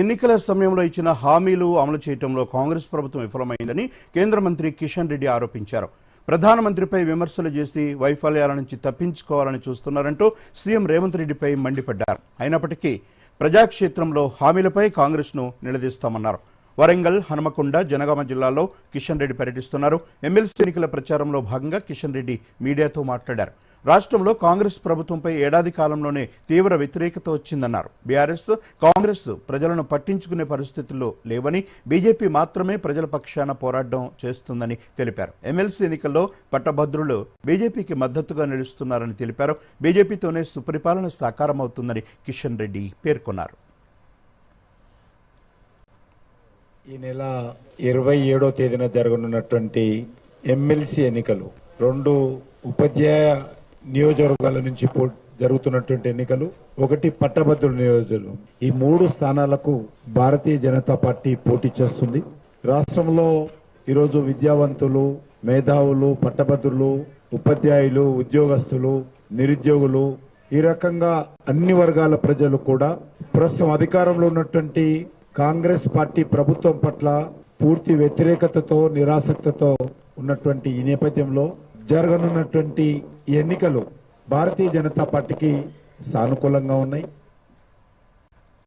ఎన్నికల సమయంలో ఇచ్చిన హామీలు అమలు చేయడంలో కాంగ్రెస్ ప్రభుత్వం విఫలమైందని కేంద్ర మంత్రి కిషన్ రెడ్డి ఆరోపించారు. ప్రధానమంత్రిపై విమర్శలు చేసి వైఫల్యాల నుంచి తప్పించుకోవాలని చూస్తున్నారంటూ సీఎం రేవంత్ రెడ్డిపై మండిపడ్డారు. అయినప్పటికీ ప్రజాక్షేత్రంలో హామీలపై కాంగ్రెస్ను నిలదీస్తామన్నారు. వరంగల్ హనుమకొండ జనగామ జిల్లాలో కిషన్ రెడ్డి పర్యటిస్తున్నారు. ఎమ్మెల్సీ ఎన్నికల ప్రచారంలో భాగంగా కిషన్ రెడ్డి మీడియాతో మాట్లాడారు. రాష్ట్రంలో కాంగ్రెస్ ప్రభుత్వంపై ఏడాది కాలంలోనే తీవ్ర వ్యతిరేకత వచ్చిందన్నారు. బీఆర్ఎస్ కాంగ్రెస్ ప్రజలను పట్టించుకునే పరిస్థితుల్లో లేవని బీజేపీ మాత్రమే ప్రజల పక్షాన పోరాటం చేస్తుందని తెలిపారు. ఎమ్మెల్సీ ఎన్నికల్లో పట్టభద్రులు బీజేపీకి మద్దతుగా నిలుస్తున్నారని తెలిపారు. బీజేపీతోనే సుపరిపాలన సాకారమవుతుందని కిషన్ రెడ్డి పేర్కొన్నారు. ఈ నెల ఇరవై ఏడో తేదీన జరగనున్నటువంటి ఎమ్మెల్సీ ఎన్నికలు రెండు ఉపాధ్యాయ నియోజకవర్గాల నుంచి పో జరుగుతున్నటువంటి ఎన్నికలు ఒకటి పట్టభద్రుల నియోజకవర్గం. ఈ మూడు స్థానాలకు భారతీయ జనతా పార్టీ పోటీ చేస్తుంది. రాష్ట్రంలో ఈరోజు విద్యావంతులు మేధావులు పట్టభద్రులు ఉపాధ్యాయులు ఉద్యోగస్తులు నిరుద్యోగులు ఈ రకంగా అన్ని వర్గాల ప్రజలు కూడా ప్రస్తుతం అధికారంలో ఉన్నటువంటి కాంగ్రెస్ పార్టీ ప్రభుత్వం పట్ల పూర్తి వ్యతిరేకతతో నిరాసక్తతో ఉన్నటువంటి ఈ నేపథ్యంలో జరగనున్నటువంటి ఎన్నికలు భారతీయ జనతా పార్టీకి సానుకూలంగా ఉన్నాయి.